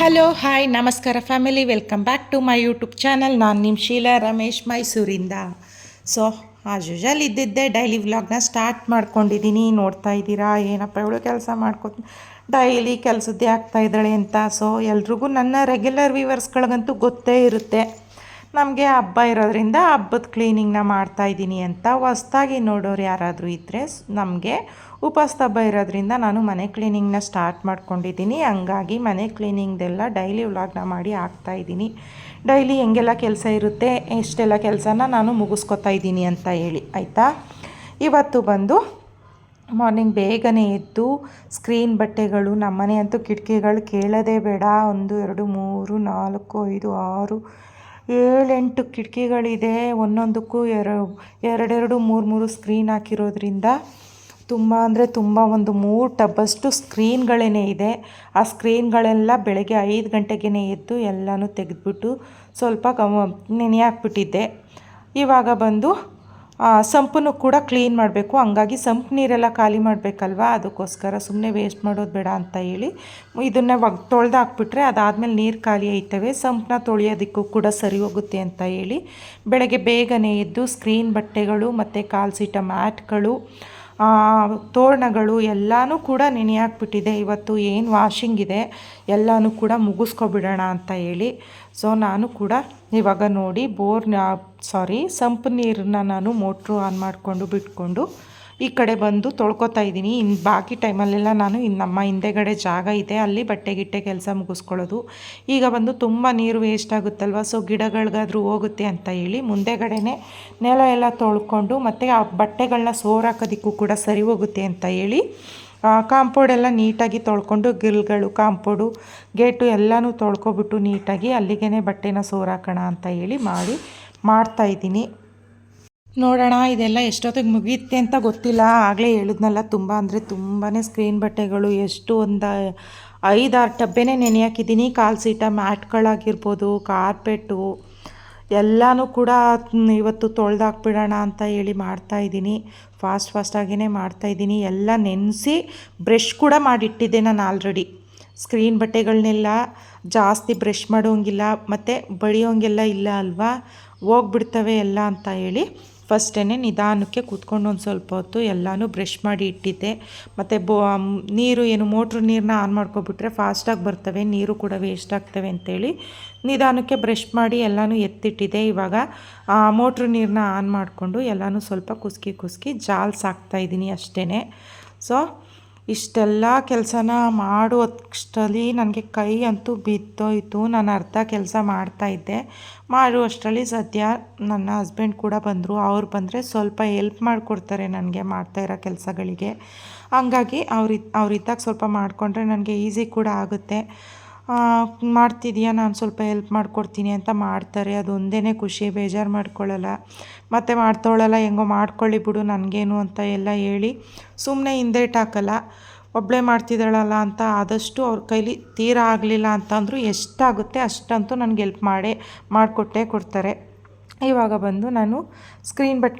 Hello hi ನಮಸ್ಕಾರ family welcome back to my YouTube channel ನಾನು ನಿಮ್ಮ ಶೀಲಾ ರಮೇಶ್, ಮೈಸೂರಿಂದ. ಸೊ ಆಸ್ ಯೂಶಲ್ ಇದ್ದಿದ್ದೆ ಡೈಲಿ ವ್ಲಾಗ್ನ ಸ್ಟಾರ್ಟ್ ಮಾಡ್ಕೊಂಡಿದ್ದೀನಿ ನೋಡ್ತಾ ಇದ್ದೀರಾ? ಏನಪ್ಪ ಇವಳು ಕೆಲಸ ಮಾಡ್ಕೊ ಡೈಲಿ ಕೆಲಸದ್ದೇ ಆಗ್ತಾ ಇದ್ದಾಳೆ ಅಂತ. ಸೊ ಎಲ್ರಿಗೂ ನನ್ನ ರೆಗ್ಯುಲರ್ ವ್ಯೂವರ್ಸ್ಗಳಿಗಂತೂ ಗೊತ್ತೇ ಇರುತ್ತೆ. ನಮಗೆ ಹಬ್ಬ ಇರೋದ್ರಿಂದ ಹಬ್ಬದ ಕ್ಲೀನಿಂಗ್ನ ಮಾಡ್ತಾ ಇದ್ದೀನಿ ಅಂತ. ಹೊಸ್ದಾಗಿ ನೋಡೋರು ಯಾರಾದರೂ ಇದ್ದರೆ ನಮಗೆ ಉಪವಾಸ ಹಬ್ಬ ಇರೋದ್ರಿಂದ ನಾನು ಮನೆ ಕ್ಲೀನಿಂಗ್ನ ಸ್ಟಾರ್ಟ್ ಮಾಡ್ಕೊಂಡಿದ್ದೀನಿ. ಹಂಗಾಗಿ ಮನೆ ಕ್ಲೀನಿಂಗ್ದೆಲ್ಲ ಡೈಲಿ ವ್ಲಾಗ್ನ ಮಾಡಿ ಹಾಕ್ತಾ ಇದ್ದೀನಿ. ಡೈಲಿ ಹೆಂಗೆಲ್ಲ ಕೆಲಸ ಇರುತ್ತೆ, ಎಷ್ಟೆಲ್ಲ ಕೆಲಸನ ನಾನು ಮುಗಿಸ್ಕೊತಾ ಇದ್ದೀನಿ ಅಂತ ಹೇಳಿ, ಆಯಿತಾ? ಇವತ್ತು ಬಂದು ಮಾರ್ನಿಂಗ್ ಬೇಗನೆ ಎದ್ದು ಸ್ಕ್ರೀನ್ ಬಟ್ಟೆಗಳು ನಮ್ಮನೆ ಅಂತೂ ಕಿಟಕಿಗಳು ಕೇಳೋದೇ ಬೇಡ. ಒಂದು, ಎರಡು, ಮೂರು, ನಾಲ್ಕು, ಐದು, ಆರು, ಏಳೆಂಟು ಕಿಟಕಿಗಳಿದೆ. ಒಂದೊಂದಕ್ಕೂ ಎರಡು, ಎರಡೆರಡು ಮೂರು ಮೂರು ಸ್ಕ್ರೀನ್ ಹಾಕಿರೋದ್ರಿಂದ ತುಂಬ ಅಂದರೆ ತುಂಬ ಒಂದು ಮೂರು ಟಬ್ಬಷ್ಟು ಸ್ಕ್ರೀನ್ಗಳೇ ಇದೆ. ಆ ಸ್ಕ್ರೀನ್ಗಳೆಲ್ಲ ಬೆಳಗ್ಗೆ ಐದು ಗಂಟೆಗೇ ಎದ್ದು ಎಲ್ಲನೂ ತೆಗೆದುಬಿಟ್ಟು ಸ್ವಲ್ಪ ಗಮ ನೆನೆ ಹಾಕ್ಬಿಟ್ಟಿದ್ದೆ ಇವಾಗ ಬಂದು ಸಂಪನ್ನು ಕೂಡ ಕ್ಲೀನ್ ಮಾಡಬೇಕು. ಹಂಗಾಗಿ ಸಂಪು ನೀರೆಲ್ಲ ಖಾಲಿ ಮಾಡಬೇಕಲ್ವಾ? ಅದಕ್ಕೋಸ್ಕರ ಸುಮ್ಮನೆ ವೇಸ್ಟ್ ಮಾಡೋದು ಬೇಡ ಅಂತ ಹೇಳಿ ಇದನ್ನು ಒಗ್ ತೊಳೆದು ಹಾಕ್ಬಿಟ್ರೆ ಅದಾದಮೇಲೆ ನೀರು ಖಾಲಿ ಆಯ್ತವೆ ಸಂಪನ್ನ ತೊಳೆಯೋದಕ್ಕೂ ಕೂಡ ಸರಿ ಹೋಗುತ್ತೆ ಅಂತ ಹೇಳಿ ಬೆಳಗ್ಗೆ ಬೇಗನೆ ಎದ್ದು ಸ್ಕ್ರೀನ್ ಬಟ್ಟೆಗಳು ಮತ್ತು ಕಾಲ್ಸಿಟ ಮ್ಯಾಟ್ಗಳು ತೋರಣಗಳು ಎಲ್ಲನೂ ಕೂಡ ನೆನೆಯಾಕ್ಬಿಟ್ಟಿದೆ ಇವತ್ತು ಏನು ವಾಷಿಂಗ್ ಇದೆ, ಎಲ್ಲನೂ ಕೂಡ ಮುಗಿಸ್ಕೊಬಿಡೋಣ ಅಂತ ಹೇಳಿ. ಸೊ ನಾನು ಕೂಡ ಇವಾಗ ನೋಡಿ ಬೋರ್ ಸಾರಿ ಸಂಪ್ ನೀರನ್ನ ನಾನು ಮೋಟ್ರು ಆನ್ ಮಾಡಿಕೊಂಡು ಬಿಟ್ಕೊಂಡು ಈ ಕಡೆ ಬಂದು ತೊಳ್ಕೊತಾ ಇದ್ದೀನಿ. ಇನ್ನು ಬಾಕಿ ಟೈಮಲ್ಲೆಲ್ಲ ನಾನು ಇನ್ನು ನಮ್ಮ ಹಿಂದೆಗಡೆ ಜಾಗ ಇದೆ. ಅಲ್ಲಿ ಬಟ್ಟೆ ಗಿಟ್ಟೆ ಕೆಲಸ ಮುಗಿಸ್ಕೊಳ್ಳೋದು. ಈಗ ಬಂದು ತುಂಬ ನೀರು ವೇಸ್ಟ್ ಆಗುತ್ತಲ್ವ? ಸೊ ಗಿಡಗಳಿಗಾದರೂ ಹೋಗುತ್ತೆ ಅಂತ ಹೇಳಿ ಮುಂದೆಗಡೆನೇ ನೆಲ ಎಲ್ಲ ತೊಳ್ಕೊಂಡು ಮತ್ತು ಆ ಬಟ್ಟೆಗಳನ್ನ ಸೋರಾಕೋದಕ್ಕೂ ಕೂಡ ಸರಿ ಹೋಗುತ್ತೆ ಅಂತ ಹೇಳಿ ಕಾಂಪೌಂಡೆಲ್ಲ ನೀಟಾಗಿ ತೊಳ್ಕೊಂಡು ಗಿಲ್ಗಳು ಕಾಂಪೌಂಡು, ಗೇಟು ಎಲ್ಲನೂ ತೊಳ್ಕೊಬಿಟ್ಟು ನೀಟಾಗಿ ಅಲ್ಲಿಗೆ ಬಟ್ಟೆನ ಸೋರಾಕೋಣ ಅಂತ ಹೇಳಿ ಮಾಡಿ ಮಾಡ್ತಾಯಿದ್ದೀನಿ ನೋಡೋಣ, ಇದೆಲ್ಲ ಎಷ್ಟೊತ್ತಿಗೆ ಮುಗಿಯುತ್ತೆ ಅಂತ ಗೊತ್ತಿಲ್ಲ. ಆಗಲೇ ಹೇಳಿದ್ನಲ್ಲ, ತುಂಬ ಅಂದರೆ ತುಂಬಾ ಸ್ಕ್ರೀನ್ ಬಟ್ಟೆಗಳು, ಎಷ್ಟು ಒಂದು ಐದಾರು ಟಬ್ಬೆನೇ ನೆನೆ ಹಾಕಿದ್ದೀನಿ ಕಾಲು ಸೀಟ ಮ್ಯಾಟ್ಗಳಾಗಿರ್ಬೋದು ಕಾರ್ಪೆಟ್ಟು ಎಲ್ಲನೂ ಕೂಡ ಇವತ್ತು ತೊಳೆದಾಕ್ಬಿಡೋಣ ಅಂತ ಹೇಳಿ ಮಾಡ್ತಾಯಿದ್ದೀನಿ ಫಾಸ್ಟ್ ಫಾಸ್ಟಾಗಿಯೇ ಮಾಡ್ತಾಯಿದ್ದೀನಿ ಎಲ್ಲ ನೆನೆಸಿ ಬ್ರಷ್ ಕೂಡ ಮಾಡಿಟ್ಟಿದ್ದೆ ನಾನು ಆಲ್ರೆಡಿ. ಸ್ಕ್ರೀನ್ ಬಟ್ಟೆಗಳನ್ನೆಲ್ಲ ಜಾಸ್ತಿ ಬ್ರಷ್ ಮಾಡೋಂಗಿಲ್ಲ, ಮತ್ತು ಬಳಿಯೋಂಗೆಲ್ಲ ಇಲ್ಲ ಅಲ್ವಾ? ಹೋಗ್ಬಿಡ್ತವೆ ಎಲ್ಲ ಅಂತ ಹೇಳಿ ಫಸ್ಟೇ ನಿಧಾನಕ್ಕೆ ಕೂತ್ಕೊಂಡು ಒಂದು ಸ್ವಲ್ಪ ಹೊತ್ತು ಎಲ್ಲನೂ ಬ್ರಷ್ ಮಾಡಿ ಇಟ್ಟಿದ್ದೆ. ಮತ್ತು ಬೋ ನೀರು ಏನು ಮೋಟ್ರ್ ನೀರನ್ನ ಆನ್ ಮಾಡ್ಕೊಬಿಟ್ರೆ ಫಾಸ್ಟಾಗಿ ಬರ್ತವೆ, ನೀರು ಕೂಡ ವೇಸ್ಟ್ ಆಗ್ತವೆ ಅಂತೇಳಿ ನಿಧಾನಕ್ಕೆ ಬ್ರಷ್ ಮಾಡಿ ಎಲ್ಲನೂ ಎತ್ತಿಟ್ಟಿದ್ದೆ. ಇವಾಗ ಮೋಟ್ರ್ ನೀರನ್ನ ಆನ್ ಮಾಡಿಕೊಂಡು ಎಲ್ಲನೂ ಸ್ವಲ್ಪ ಕುಸ್ಕಿ ಕುಸ್ಕಿ ಜಾಲ್ಸ್ ಹಾಕ್ತಾಯಿದ್ದೀನಿ ಅಷ್ಟೇ ಸೊ ಇಷ್ಟೆಲ್ಲ ಕೆಲಸನ ಮಾಡುವಷ್ಟರಲ್ಲಿ ನನಗೆ ಕೈ ಅಂತೂ ಬಿದ್ದೋಯಿತು. ನಾನು ಅರ್ಧ ಕೆಲಸ ಮಾಡ್ತಾಯಿದ್ದೆ ಮಾಡುವಷ್ಟರಲ್ಲಿ ಸದ್ಯ ನನ್ನ ಹಸ್ಬೆಂಡ್ ಕೂಡ ಬಂದರು. ಅವ್ರು ಬಂದರೆ ಸ್ವಲ್ಪ ಹೆಲ್ಪ್ ಮಾಡಿಕೊಡ್ತಾರೆ ನನಗೆ ಮಾಡ್ತಾ ಇರೋ ಕೆಲಸಗಳಿಗೆ. ಹಂಗಾಗಿ ಅವ್ರು ಅವ್ರಿದ್ದಾಗ ಸ್ವಲ್ಪ ಮಾಡಿಕೊಂಡ್ರೆ ನನಗೆ ಈಸಿ ಕೂಡ ಆಗುತ್ತೆ. ಮಾಡ್ತಿದೀಯಾ, ನಾನು ಸ್ವಲ್ಪ ಹೆಲ್ಪ್ ಮಾಡಿಕೊಡ್ತೀನಿ ಅಂತ ಮಾಡ್ತಾರೆ. ಅದೊಂದೇ ಖುಷಿ, ಬೇಜಾರು ಮಾಡ್ಕೊಳ್ಳಲ್ಲ ಮತ್ತು ಮಾಡ್ತವಳಲ್ಲ, ಹೆಂಗೋ ಮಾಡ್ಕೊಳ್ಳಿ ಬಿಡು ನನಗೇನು ಅಂತ ಎಲ್ಲ ಹೇಳಿ ಸುಮ್ಮನೆ ಹಿಂದೇಟ್ ಹಾಕಲ್ಲ. ಒಬ್ಬಳೇ ಮಾಡ್ತಿದ್ದಾಳಲ್ಲ ಅಂತ ಆದಷ್ಟು ಅವ್ರ ಕೈಲಿ ತೀರಾ ಆಗಲಿಲ್ಲ ಅಂತಂದರೂ ಎಷ್ಟಾಗುತ್ತೆ ಅಷ್ಟಂತೂ ನನಗೆ ಹೆಲ್ಪ್ ಮಾಡೇ, ಮಾಡಿಕೊಟ್ಟೇ ಕೊಡ್ತಾರೆ. ಇವಾಗ ಬಂದು ನಾನು ಸ್ಕ್ರೀನ್ ಬಟ್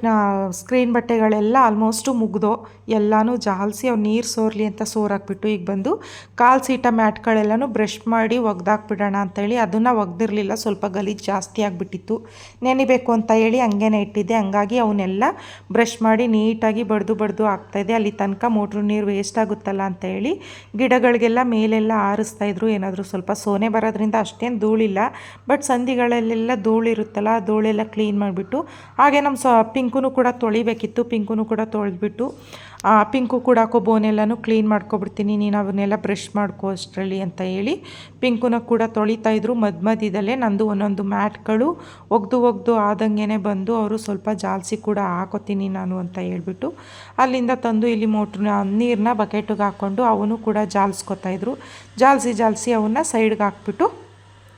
ಸ್ಕ್ರೀನ್ ಬಟ್ಟೆಗಳೆಲ್ಲ ಆಲ್ಮೋಸ್ಟು ಮುಗ್ದು ಎಲ್ಲನೂ ಜಾಲಿಸಿ ಅವು ನೀರು ಸೋರಲಿ ಅಂತ ಸೋರಾಕ್ಬಿಟ್ಟು ಈಗ ಬಂದು ಕಾಲು ಸೀಟ ಮ್ಯಾಟ್ಗಳೆಲ್ಲನೂ ಬ್ರಷ್ ಮಾಡಿ ಒಗ್ದಾಕ್ಬಿಡೋಣ ಅಂತೇಳಿ ಅದನ್ನು ಒಗ್ದಿರಲಿಲ್ಲ, ಸ್ವಲ್ಪ ಗಲೀಜು ಜಾಸ್ತಿ ಆಗಿಬಿಟ್ಟಿತ್ತು. ನೆನಿಬೇಕು ಅಂತ ಹೇಳಿ ಹಂಗೇನೆ ಇಟ್ಟಿದ್ದೆ. ಹಂಗಾಗಿ ಅವನ್ನೆಲ್ಲ ಬ್ರಷ್ ಮಾಡಿ ನೀಟಾಗಿ ಬಡ್ದು ಬಡ್ದು ಆಗ್ತಾಯಿದೆ ಅಲ್ಲಿ ತನಕ ಮೋಟ್ರು ನೀರು ವೇಸ್ಟ್ ಆಗುತ್ತಲ್ಲ ಅಂತ ಹೇಳಿ ಗಿಡಗಳಿಗೆಲ್ಲ ಮೇಲೆಲ್ಲ ಆರಿಸ್ತಾಯಿದ್ರು ಏನಾದರೂ ಸ್ವಲ್ಪ ಸೋನೆ ಬರೋದ್ರಿಂದ ಅಷ್ಟೇನು ಧೂಳಿಲ್ಲ. ಬಟ್ ಸಂಧಿಗಳಲ್ಲೆಲ್ಲ ಧೂಳಿರುತ್ತಲ್ಲ ಧೂಳೆಲ್ಲ ಕ್ಲೀನ್ ಮಾಡಿಬಿಟ್ಟು, ಹಾಗೆ ನಮ್ಮ ಸ ಪಿಂಕೂ ಕೂಡ ತೊಳಿಬೇಕಿತ್ತು ಪಿಂಕೂ ಕೂಡ ತೊಳೆದ್ಬಿಟ್ಟು ಪಿಂಕು ಕೂಡ ಬೋನೆಲ್ಲನೂ ಕ್ಲೀನ್ ಮಾಡ್ಕೊಬಿಡ್ತೀನಿ, ನೀನು ಅವನ್ನೆಲ್ಲ ಬ್ರಷ್ ಮಾಡ್ಕೋ ಅಷ್ಟರಲ್ಲಿ ಅಂತ ಹೇಳಿ ಪಿಂಕುನ ಕೂಡ ತೊಳಿತಾ ಇದ್ರು. ಮಧ್ಯ ಮಧ್ಯದಲ್ಲೇ ನಂದು ಒಂದೊಂದು ಮ್ಯಾಟ್ಗಳು ಒಗ್ದು ಒಗ್ದು ಆದಂಗೆ ಬಂದು ಅವರು ಸ್ವಲ್ಪ ಜಾಲ್ಸಿ ಕೂಡ ಹಾಕೋತೀನಿ ನಾನು ಅಂತ ಹೇಳ್ಬಿಟ್ಟು, ಅಲ್ಲಿಂದ ತಂದು ಇಲ್ಲಿ ಮೋಟ್ರನ್ನ ನೀರನ್ನ ಬಕೆಟಿಗೆ ಹಾಕ್ಕೊಂಡು ಅವನು ಕೂಡ ಜಾಲಿಸ್ಕೊತಾಯಿದ್ರು ಜಾಲ್ಸಿ ಜಾಲಿಸಿ ಅವನ್ನ ಸೈಡ್ಗೆ ಹಾಕ್ಬಿಟ್ಟು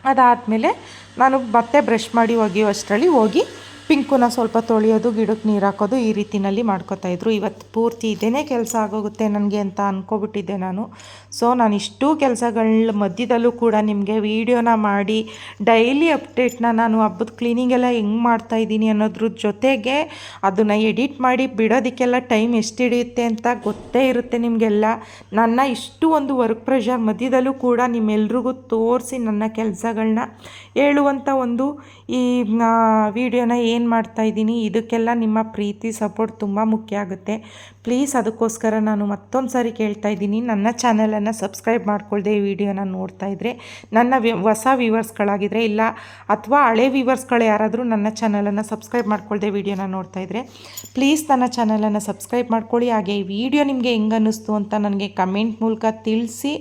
ಅದಾದಮೇಲೆ ನಾನು ಮತ್ತೆ ಬ್ರಷ್ ಮಾಡಿ ಒಗೆಯುವಷ್ಟರಲ್ಲಿ ಹೋಗಿ ಪಿಂಕುನ ಸ್ವಲ್ಪ ತೊಳೆಯೋದು, ಗಿಡಕ್ಕೆ ನೀರು ಹಾಕೋದು ಈ ರೀತಿನಲ್ಲಿ ಮಾಡ್ಕೋತಾ ಇದ್ರು. ಇವತ್ತು ಪೂರ್ತಿ ಇದೇನೇ ಕೆಲಸ ಆಗೋಗುತ್ತೆ ನನಗೆ ಅಂತ ಅಂದ್ಕೊಬಿಟ್ಟಿದ್ದೆ ನಾನು. ಸೊ ನಾನು ಇಷ್ಟು ಕೆಲಸಗಳ ಮಧ್ಯದಲ್ಲೂ ಕೂಡ ನಿಮಗೆ ವೀಡಿಯೋನ ಮಾಡಿ, ಡೈಲಿ ಅಪ್ಡೇಟ್ನ ನಾನು ಹಬ್ಬದ ಕ್ಲೀನಿಂಗ್ ಎಲ್ಲ ಹೆಂಗೆ ಮಾಡ್ತಾಯಿದ್ದೀನಿ ಅನ್ನೋದ್ರ ಜೊತೆಗೆ ಅದನ್ನು ಎಡಿಟ್ ಮಾಡಿ ಬಿಡೋದಕ್ಕೆಲ್ಲ ಟೈಮ್ ಎಷ್ಟು ಹಿಡಿಯುತ್ತೆ ಅಂತ ಗೊತ್ತೇ ಇರುತ್ತೆ ನಿಮಗೆಲ್ಲ. ನನ್ನ ಇಷ್ಟು ಒಂದು ವರ್ಕ್ ಪ್ರೆಷರ್ ಮಧ್ಯದಲ್ಲೂ ಕೂಡ ನಿಮ್ಮೆಲ್ರಿಗೂ ತೋರಿಸಿ ನನ್ನ ಕೆಲಸಗಳನ್ನ ಹೇಳುವಂಥ ಒಂದು ಈ ವಿಡಿಯೋನ ಏನು ಮಾಡ್ತಾಯಿದ್ದೀನಿ ಇದಕ್ಕೆಲ್ಲ ನಿಮ್ಮ ಪ್ರೀತಿ ಸಪೋರ್ಟ್ ತುಂಬ ಮುಖ್ಯ ಆಗುತ್ತೆ. ಪ್ಲೀಸ್ ಅದಕ್ಕೋಸ್ಕರ ನಾನು ಮತ್ತೊಂದು ಸಾರಿ ಕೇಳ್ತಾ ಇದ್ದೀನಿ. ನನ್ನ ಚಾನಲನ್ನು ಸಬ್ಸ್ಕ್ರೈಬ್ ಮಾಡ್ಕೊಳ್ದೆ ಈ ವಿಡಿಯೋನ ನೋಡ್ತಾ ಇದ್ದರೆ ನನ್ನ ಹೊಸ ವ್ಯೂವರ್ಸ್ಗಳಾಗಿದ್ದರೆ ಇಲ್ಲ, ಅಥವಾ ಹಳೆ ವ್ಯೂವರ್ಸ್ಗಳು ಯಾರಾದರೂ ನನ್ನ ಚಾನಲನ್ನು ಸಬ್ಸ್ಕ್ರೈಬ್ ಮಾಡ್ಕೊಳ್ದೆ ವಿಡಿಯೋನ ನೋಡ್ತಾ ಇದ್ದರೆ ಪ್ಲೀಸ್ ನನ್ನ ಚಾನಲನ್ನು ಸಬ್ಸ್ಕ್ರೈಬ್ ಮಾಡ್ಕೊಳ್ಳಿ. ಹಾಗೆ ಈ ವಿಡಿಯೋ ನಿಮಗೆ ಹೆಂಗೆ ಅನ್ನಿಸ್ತು ಅಂತ ನನಗೆ ಕಮೆಂಟ್ ಮೂಲಕ ತಿಳಿಸಿ.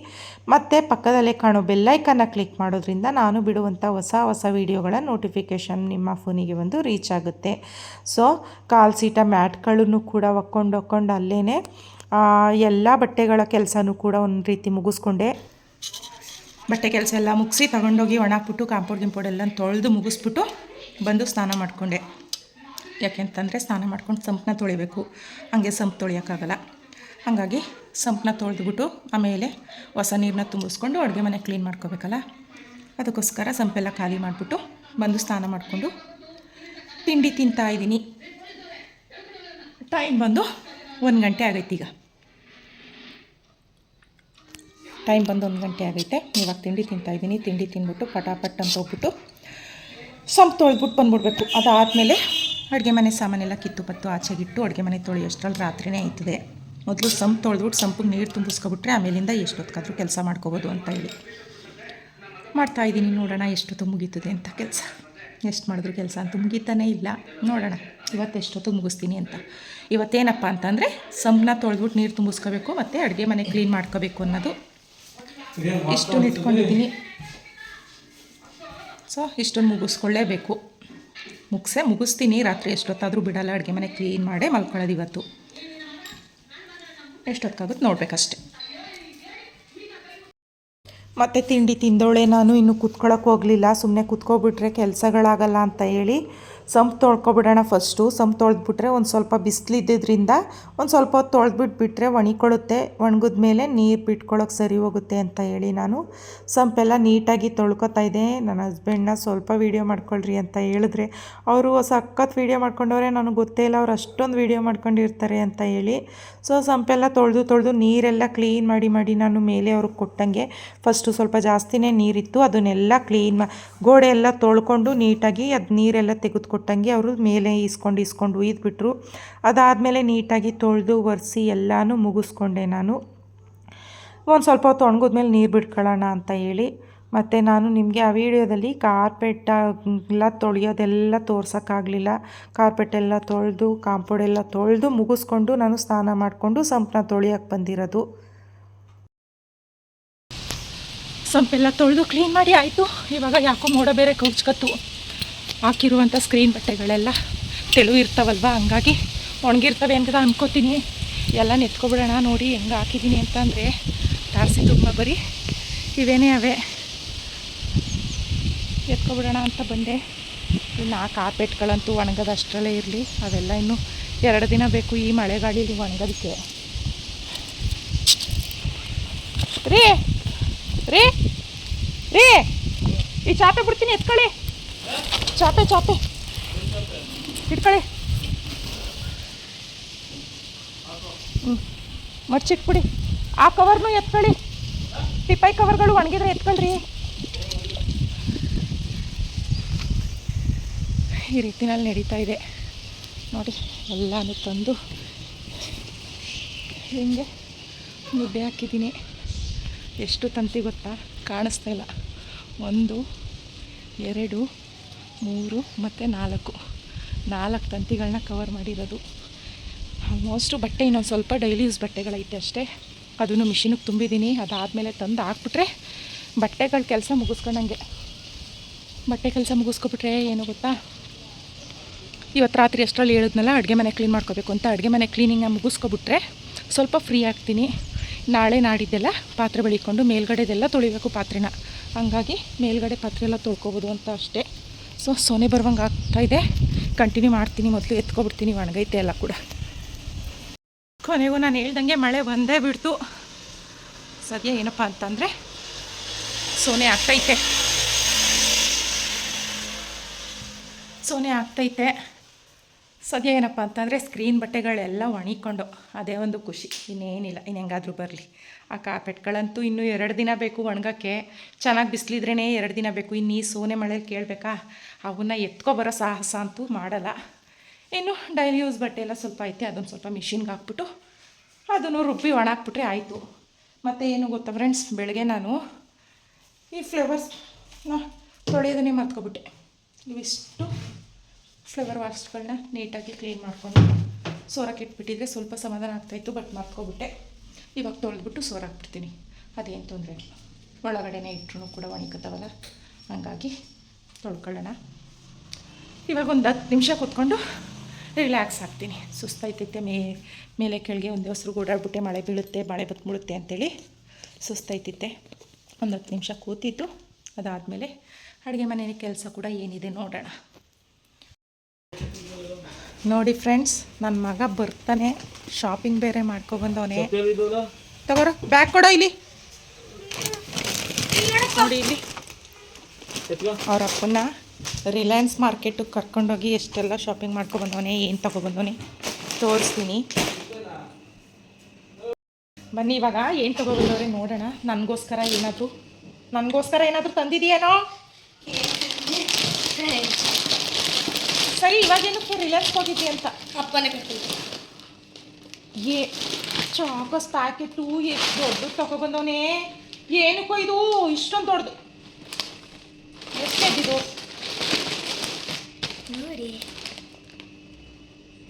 ಮತ್ತು ಪಕ್ಕದಲ್ಲೇ ಕಾಣೋ ಬೆಲ್ಲೈಕನ್ನು ಕ್ಲಿಕ್ ಮಾಡೋದ್ರಿಂದ ನಾನು ಬಿಡುವಂಥ ಹೊಸ ಹೊಸ ವೀಡಿಯೋಗಳ ನೋಟಿಫಿಕೇಷನ್ ನಿಮ್ಮ ಫೋನಿಗೆ ಒಂದು ರೀಚ್ ಆಗುತ್ತೆ. ಸೊ ಕಾಲು ಸೀಟ ಮ್ಯಾಟ್ಗಳನ್ನು ಕೂಡ ಒಕ್ಕೊಂಡು ಒಕ್ಕೊಂಡು ಅಲ್ಲೇ ಎಲ್ಲ ಬಟ್ಟೆಗಳ ಕೆಲಸನೂ ಕೂಡ ಒಂದು ರೀತಿ ಮುಗಿಸ್ಕೊಂಡೆ. ಬಟ್ಟೆ ಕೆಲಸ ಎಲ್ಲ ಮುಗಿಸಿ ತಗೊಂಡೋಗಿ ಒಣಾಕ್ಬಿಟ್ಟು ಕಾಂಪೌಂಡ್ ಗಿಂಪೌಡ್ ಎಲ್ಲ ತೊಳೆದು ಮುಗಿಸ್ಬಿಟ್ಟು ಬಂದು ಸ್ನಾನ ಮಾಡಿಕೊಂಡೆ. ಯಾಕೆಂತಂದರೆ ಸ್ನಾನ ಮಾಡ್ಕೊಂಡು ಸಂಪನ್ನ ತೊಳಿಬೇಕು. ಹಾಗೆ ಸಂಪು ತೊಳಿಯೋಕ್ಕಾಗಲ್ಲ. ಹಾಗಾಗಿ ಸಂಪನ್ನ ತೊಳೆದ್ಬಿಟ್ಟು ಆಮೇಲೆ ಹೊಸ ನೀರನ್ನ ತುಂಬಿಸ್ಕೊಂಡು ಅಡುಗೆ ಮನೆ ಕ್ಲೀನ್ ಮಾಡ್ಕೋಬೇಕಲ್ಲ? ಅದಕ್ಕೋಸ್ಕರ ಸಂಪೆಲ್ಲ ಖಾಲಿ ಮಾಡಿಬಿಟ್ಟು ಬಂದು ಸ್ನಾನ ಮಾಡಿಕೊಂಡು ತಿಂಡಿ ತಿಂತಾ ಇದ್ದೀನಿ. ಟೈಮ್ ಬಂದು ಒಂದು ಗಂಟೆ ಆಗೈತೆ ಈಗ. ಟೈಮ್ ಬಂದು ಒಂದು ಗಂಟೆ ಆಗೈತೆ. ಇವಾಗ ತಿಂಡಿ ತಿಂತಾ ಇದ್ದೀನಿ. ತಿಂಡಿ ತಿಂದ್ಬಿಟ್ಟು ಪಟಾಪಟ್ ಅಂತ ಹೋಗ್ಬಿಟ್ಟು ಸಂಪು ತೊಳೆದ್ಬಿಟ್ಟು ಬಂದ್ಬಿಡ್ಬೇಕು. ಅದಾದಮೇಲೆ ಅಡುಗೆ ಮನೆ ಸಾಮಾನೆಲ್ಲ ಕಿತ್ತು ಪತ್ತು ಆಚೆಗಿಟ್ಟು ಅಡುಗೆ ಮನೆ ತೊಳೆಯೋಷ್ಟ್ರಲ್ಲಿ ರಾತ್ರಿನೇ ಆಯ್ತದೆ. ಮೊದಲು ಸಂಪ್ ತೊಳೆದ್ಬಿಟ್ಟು ಸಂಪಿಗೆ ನೀರು ತುಂಬಿಸ್ಕೊಬಿಟ್ರೆ ಆಮೇಲಿಂದ ಎಷ್ಟೊತ್ತಾದರೂ ಕೆಲಸ ಮಾಡ್ಕೋಬೋದು ಅಂತ ಹೇಳಿ. ಮಾಡ್ತಾ ಇದ್ದೀನಿ, ನೋಡೋಣ ಎಷ್ಟೊತ್ತು ಮುಗೀತದೆ ಅಂತ ಕೆಲಸ. ಎಷ್ಟು ಮಾಡಿದ್ರು ಕೆಲಸ ಅಂತೂ ಮುಗೀತಾನೇ ಇಲ್ಲ. ನೋಡೋಣ, ಇವತ್ತು ಎಷ್ಟೊತ್ತು ಮುಗಿಸ್ತೀನಿ ಅಂತ. ಇವತ್ತೇನಪ್ಪ ಅಂತಂದರೆ ಸಂಪನ್ನ ತೊಳೆದ್ಬಿಟ್ಟು ನೀರು ತುಂಬಿಸ್ಕೋಬೇಕು, ಮತ್ತು ಅಡುಗೆ ಮನೆ ಕ್ಲೀನ್ ಮಾಡ್ಕೋಬೇಕು ಅನ್ನೋದು. ಇಷ್ಟು ಇಟ್ಕೊಂಡಿದ್ದೀನಿ. ಸೊ ಇಷ್ಟೊಂದು ಮುಗಿಸ್ಕೊಳ್ಳೇಬೇಕು. ಮುಗಿಸೇ ಮುಗಿಸ್ತೀನಿ, ರಾತ್ರಿ ಎಷ್ಟೊತ್ತಾದರೂ ಬಿಡಲ್ಲ, ಅಡುಗೆ ಮನೆ ಕ್ಲೀನ್ ಮಾಡೇ ಮಲ್ಕೊಳ್ಳೋದು ಇವತ್ತು. ಎಷ್ಟೊತ್ತಾಗುತ್ತೆ ನೋಡ್ಬೇಕಷ್ಟೆ. ಮತ್ತು ತಿಂಡಿ ತಿಂದೋಳೆ ನಾನು ಇನ್ನು ಕುತ್ಕೊಳ್ಳೋಕೆ ಹೋಗಲಿಲ್ಲ ಸುಮ್ಮನೆ ಕುತ್ಕೊಬಿಟ್ರೆ ಕೆಲಸಗಳಾಗಲ್ಲ ಅಂತ ಹೇಳಿ ಸಂಪ್ ತೊಳ್ಕೊಬಿಡೋಣ ಫಸ್ಟು ಸಂಪ್ ತೊಳೆದ್ಬಿಟ್ರೆ ಒಂದು ಸ್ವಲ್ಪ ಬಿಸಿಲಿದ್ದಿದ್ರಿಂದ ಒಂದು ಸ್ವಲ್ಪ ಹೊತ್ತು ತೊಳೆದ್ಬಿಟ್ಬಿಟ್ರೆ ಒಣಕೊಳ್ಳುತ್ತೆ ಒಣಗಿದ ಮೇಲೆ ನೀರು ಬಿಟ್ಕೊಳ್ಳೋಕೆ ಸರಿ ಹೋಗುತ್ತೆ ಅಂತ ಹೇಳಿ ನಾನು ಸಂಪೆಲ್ಲ ನೀಟಾಗಿ ತೊಳ್ಕೊತಾ ಇದ್ದೆ. ನನ್ನ ಹಸ್ಬೆಂಡ್ನ ಸ್ವಲ್ಪ ವೀಡಿಯೋ ಮಾಡ್ಕೊಳ್ರಿ ಅಂತ ಹೇಳಿದ್ರೆ, ಅವರು ಸಖತ್ ವೀಡಿಯೋ ಮಾಡ್ಕೊಂಡವ್ರೆ, ನನಗೆ ಗೊತ್ತೇ ಇಲ್ಲ ಅವ್ರು ಅಷ್ಟೊಂದು ವೀಡಿಯೋ ಮಾಡ್ಕೊಂಡಿರ್ತಾರೆ ಅಂತ ಹೇಳಿ ಸೊ ಸಂಪೆಲ್ಲ ತೊಳೆದು ತೊಳೆದು ನೀರೆಲ್ಲ ಕ್ಲೀನ್ ಮಾಡಿ ಮಾಡಿ ನಾನು ಮೇಲೆ ಅವ್ರಿಗೆ ಕೊಟ್ಟಂಗೆ ಫಸ್ಟು ಸ್ವಲ್ಪ ಜಾಸ್ತಿನೇ ನೀರಿತ್ತು. ಅದನ್ನೆಲ್ಲ ಕ್ಲೀನ್ ಮಾ, ಗೋಡೆ ಎಲ್ಲ ತೊಳ್ಕೊಂಡು ನೀಟಾಗಿ ಅದು ನೀರೆಲ್ಲ ತೆಗೆದುಕೊಟ್ಟಂಗೆ ಅವರು ಮೇಲೆ ಈಸ್ಕೊಂಡು ಈಸ್ಕೊಂಡು ಉಯ್ದುಬಿಟ್ರು ಅದಾದಮೇಲೆ ನೀಟಾಗಿ ತೊಳೆದು, ಒರೆಸಿ ಎಲ್ಲನೂ ಮುಗಿಸ್ಕೊಂಡೆ ನಾನು. ಒಂದು ಸ್ವಲ್ಪ ಹೊತ್ತು ಒಣಗಿದ್ಮೇಲೆ ನೀರು ಬಿಟ್ಕೊಳ್ಳೋಣ ಅಂತ ಹೇಳಿ. ಮತ್ತು ನಾನು ನಿಮಗೆ ಆ ವಿಡಿಯೋದಲ್ಲಿ ಕಾರ್ಪೆಟ್ ಎಲ್ಲ ತೊಳೆಯೋದೆಲ್ಲ ತೋರ್ಸೋಕ್ಕಾಗಲಿಲ್ಲ. ಕಾರ್ಪೆಟ್ ಎಲ್ಲ ತೊಳೆದು, ಕಾಂಪೌಂಡ್ ಎಲ್ಲ ತೊಳೆದು ಮುಗಿಸ್ಕೊಂಡು ನಾನು ಸ್ನಾನ ಮಾಡಿಕೊಂಡು ಸಂಪನ್ನ ತೊಳೆಯೋಕ್ಕೆ ಬಂದಿರೋದು. ಸಂಪೆಲ್ಲ ತೊಳೆದು ಕ್ಲೀನ್ ಮಾಡಿ ಆಯಿತು. ಇವಾಗ ಯಾಕೋ ಮೋಡ ಬೇರೆ ಕೌಚ್ಕತ್ತು ಹಾಕಿರುವಂಥ ಸ್ಕ್ರೀನ್ ಬಟ್ಟೆಗಳೆಲ್ಲ ತೆಳು ಇರ್ತಾವಲ್ವ? ಹಂಗಾಗಿ ಒಣಗಿರ್ತವೆ ಅಂತ ಅನ್ಕೋತೀನಿ. ಎಲ್ಲ ನೆತ್ಕೊಬಿಡೋಣ ನೋಡಿ ಹೆಂಗೆ ಹಾಕಿದ್ದೀನಿ ಅಂತಂದರೆ ತಾರಸಿ ತುಂಬ ಬರೀ ಇವೇನೇ ಅವೆ. ಎತ್ಕೊಬಿಡೋಣ ಅಂತ ಬಂದೆ. ನಾಲ್ಕು ಆ ಕಾರ್ಪೆಟ್ಗಳಂತೂ ಒಣಗೋದು ಅಷ್ಟರಲ್ಲೇ ಇರಲಿ. ಅವೆಲ್ಲ ಇನ್ನೂ ಎರಡು ದಿನ ಬೇಕು ಈ ಮಳೆಗಾಳಿಲಿ ಒಣಗೋದಕ್ಕೆ ರೀ ರೀ ರೀ. ಈ ಚಾಪೆ ಬಿಡ್ತೀನಿ, ಎತ್ಕೊಳ್ಳಿ. ಚಾಪೆ ಚಾಪೆ. ಇಟ್ಕೊಳ್ಳಿ ಹ್ಞೂ ಮಡ್ಚಿಟ್ಬಿಡಿ ಆ ಕವರ್ನು ಎತ್ಕೊಳ್ಳಿ. ಟಿಪಾಯಿ ಕವರ್ಗಳು ಒಣಗಿದ್ರೆ ಎತ್ಕೊಳ್ರಿ. ಈ ರೀತಿನಲ್ಲಿ ನಡೀತಾ ಇದೆ. ನೋಡಿ, ಎಲ್ಲನೂ ತಂದು ಹಿಂಗೆ ಮುದ್ದೆ ಹಾಕಿದ್ದೀನಿ. ಎಷ್ಟು ತಂತಿ ಗೊತ್ತಾ? ಕಾಣಿಸ್ತಾ ಇಲ್ಲ. ಒಂದು, ಎರಡು, ಮೂರು, ಮತ್ತು ನಾಲ್ಕು. ನಾಲ್ಕು ತಂತಿಗಳನ್ನ ಕವರ್ ಮಾಡಿರೋದು. ಆಲ್ಮೋಸ್ಟು ಬಟ್ಟೆ ಇನ್ನೊಂದು ಸ್ವಲ್ಪ ಡೈಲಿ ಯೂಸ್ ಬಟ್ಟೆಗಳೈತೆ ಅಷ್ಟೇ. ಅದನ್ನು ಮಿಷಿನಿಗೆ ತುಂಬಿದ್ದೀನಿ. ಅದಾದಮೇಲೆ ತಂದು ಹಾಕ್ಬಿಟ್ರೆ ಬಟ್ಟೆಗಳ ಕೆಲಸ ಮುಗಿಸ್ಕೊಂಡಂಗೆ. ಬಟ್ಟೆ ಕೆಲಸ ಮುಗಿಸ್ಕೊಬಿಟ್ರೆ ಏನು ಗೊತ್ತಾ? ಇವತ್ತು ರಾತ್ರಿ ಅಷ್ಟರಲ್ಲಿ ಹೇಳಿದ್ನಲ್ಲ, ಅಡುಗೆ ಮನೆ ಕ್ಲೀನ್ ಮಾಡ್ಕೋಬೇಕು ಅಂತ. ಅಡುಗೆ ಮನೆ ಕ್ಲೀನಿಂಗ್ನ ಮುಗಿಸ್ಕೊಬಿಟ್ರೆ ಸ್ವಲ್ಪ ಫ್ರೀ ಆಗ್ತೀನಿ. ನಾಳೆ ನಾಡಿದ್ದೆಲ್ಲ ಪಾತ್ರೆ ಬೆಳಿಕೊಂಡು ಮೇಲ್ಗಡೆದೆಲ್ಲ ತೊಳಿಬೇಕು ಪಾತ್ರೆನ. ಹಂಗಾಗಿ ಮೇಲ್ಗಡೆ ಪಾತ್ರೆ ಎಲ್ಲ ತೊಳ್ಕೊಬೋದು ಅಂತ ಅಷ್ಟೇ. ಸೊ ಸೊನೆ ಬರುವಂಗೆ ಆಗ್ತಾಯಿದೆ ಕಂಟಿನ್ಯೂ ಮಾಡ್ತೀನಿ ಮೊದಲು, ಎತ್ಕೊಬಿಡ್ತೀನಿ ಒಣಗೈತೆ ಎಲ್ಲ ಕೂಡ. ಕೊನೆಗೂ ನಾನು ಹೇಳ್ದಂಗೆ ಮಳೆ ಬಂದೇ ಬಿಡ್ತು. ಸದ್ಯ ಏನಪ್ಪ ಅಂತಂದರೆ ಸೋನೆ ಆಗ್ತೈತೆ. ಸೋನೆ ಆಗ್ತೈತೆ. ಸದ್ಯ ಏನಪ್ಪ ಅಂತಂದರೆ ಸ್ಕ್ರೀನ್ ಬಟ್ಟೆಗಳೆಲ್ಲ ಒಣಗಿಕೊಂಡು ಅದೇ ಒಂದು ಖುಷಿ. ಇನ್ನೇನಿಲ್ಲ ಇನ್ನು ಹೆಂಗಾದರೂ ಬರಲಿ. ಆ ಕಾರ್ಪೆಟ್ಗಳಂತೂ ಇನ್ನೂ ಎರಡು ದಿನ ಬೇಕು ಒಣಗೋಕ್ಕೆ. ಚೆನ್ನಾಗಿ ಬಿಸಿಲಿದ್ರೇ ಎರಡು ದಿನ ಬೇಕು. ಇನ್ನು ಈ ಸೋನೆ ಮಳೇಲಿ ಕೇಳಬೇಕಾ? ಅವನ್ನ ಎತ್ಕೊಬರೋ ಸಾಹಸ ಅಂತೂ ಮಾಡಲ್ಲ. ಇನ್ನು ಡೈಲಿ ಯೂಸ್ ಬಟ್ಟೆ ಎಲ್ಲ ಸ್ವಲ್ಪ ಐತೆ, ಅದೊಂದು ಸ್ವಲ್ಪ ಮಿಷಿನ್ಗೆ ಹಾಕ್ಬಿಟ್ಟು ಅದನ್ನು ರುಬ್ಬಿ ಒಣಾಕ್ಬಿಟ್ರೆ ಆಯಿತು. ಮತ್ತು ಏನು ಗೊತ್ತಾ ಫ್ರೆಂಡ್ಸ್ ಬೆಳಗ್ಗೆ ನಾನು ಈ ಫ್ಲೇವರ್ಸ್ನ ತೊಳೆಯೋದನ್ನೇ ಮರ್ತ್ಕೊಬಿಟ್ಟೆ. ಇವಿಷ್ಟು. ಫ್ಲೇವರ್ ವಾಶ್ಗಳನ್ನ ನೀಟಾಗಿ ಕ್ಲೀನ್ ಮಾಡ್ಕೊಂಡು ಸೋರಕ್ಕೆ ಇಟ್ಬಿಟ್ಟಿದ್ರೆ ಸ್ವಲ್ಪ ಸಮಾಧಾನ ಆಗ್ತಾಯಿತ್ತು ಬಟ್ ಮರ್ತ್ಕೊಬಿಟ್ಟೆ ಇವಾಗ ತೊಳೆದ್ಬಿಟ್ಟು ಸೋರಾಕ್ಬಿಡ್ತೀನಿ ಅದೇನು ತೊಂದರೆ ಇಲ್ಲ. ಒಳಗಡೆನೇ ಇಟ್ಟರು ಕೂಡ ಒಣಗತ್ತವಲ್ಲ ಹಂಗಾಗಿ ತೊಳ್ಕೊಳ್ಳೋಣ. ಇವಾಗ ಒಂದು ಹತ್ತು ನಿಮಿಷ ಕೂತ್ಕೊಂಡು ರಿಲ್ಯಾಕ್ಸ್ ಆಗ್ತೀನಿ. ಸುಸ್ತಾಯ್ತೈತೆ, ಮೇ, ಮೇಲೆ ಕೆಳಗೆ ಒಂದು ಹೆಸ್ರು ಓಡಾಡ್ಬಿಟ್ಟೆ, ಮಳೆ ಬೀಳುತ್ತೆ, ಮಳೆ ಬತ್ಬಿಡುತ್ತೆ ಅಂತೇಳಿ ಸುಸ್ತಾಯ್ತಿತ್ತೆ ಒಂದು ಹತ್ತು ನಿಮಿಷ ಕೂತಿತ್ತು ಅದಾದಮೇಲೆ ಅಡುಗೆ ಮನೆ ಕೆಲಸ ಕೂಡ ಏನಿದೆ ನೋಡೋಣ. ನೋಡಿ ಫ್ರೆಂಡ್ಸ್ ನನ್ನ ಮಗ ಬರ್ತಾನೆ. ಶಾಪಿಂಗ್ ಬೇರೆ ಮಾಡ್ಕೊಬಂದವನೇ. ತಗೋರೋ ಬ್ಯಾಗ್ ಕೊಡ ಇಲ್ಲಿ. ನೋಡಿ ಇಲ್ಲಿ. ಅವ್ರ ಅಪ್ಪನ ರಿಲಯನ್ಸ್ ಮಾರ್ಕೆಟಿಗೆ ಕರ್ಕೊಂಡೋಗಿ ಎಷ್ಟೆಲ್ಲ ಶಾಪಿಂಗ್ ಮಾಡ್ಕೊಬಂದವನೇ, ಏನು ತಗೊಬಂದವನೇ, ತೋರಿಸ್ತೀನಿ. ಬನ್ನಿ ಇವಾಗ, ಏನು ತಗೊಬಂದವ್ರೆ ನೋಡೋಣ. ನನಗೋಸ್ಕರ ಏನಾದರೂ ನನಗೋಸ್ಕರ ಏನಾದರೂ ತಂದಿದೆಯೇನೋ? ಸರಿ ಇವಾಗೇನಕ್ಕೆ ರಿಲ್ಯಾಕ್ಸ್ ಹೋಗಿದ್ದೆ ಅಂತ. ಅಪ್ಪನೇ ಕಟ್ಟಿದ್ದು ಏ ಚಾಕಸ್ ಪ್ಯಾಕೆಟು ಎಷ್ಟು ದೊಡ್ಡದು ತಗೊಬಂದವನೇ. ಏನಕ್ಕೋ ಇದು? ಇಷ್ಟೊಂದು ದೊಡ್ಡದು. ಎಷ್ಟು ಇದು? ನೋಡಿ.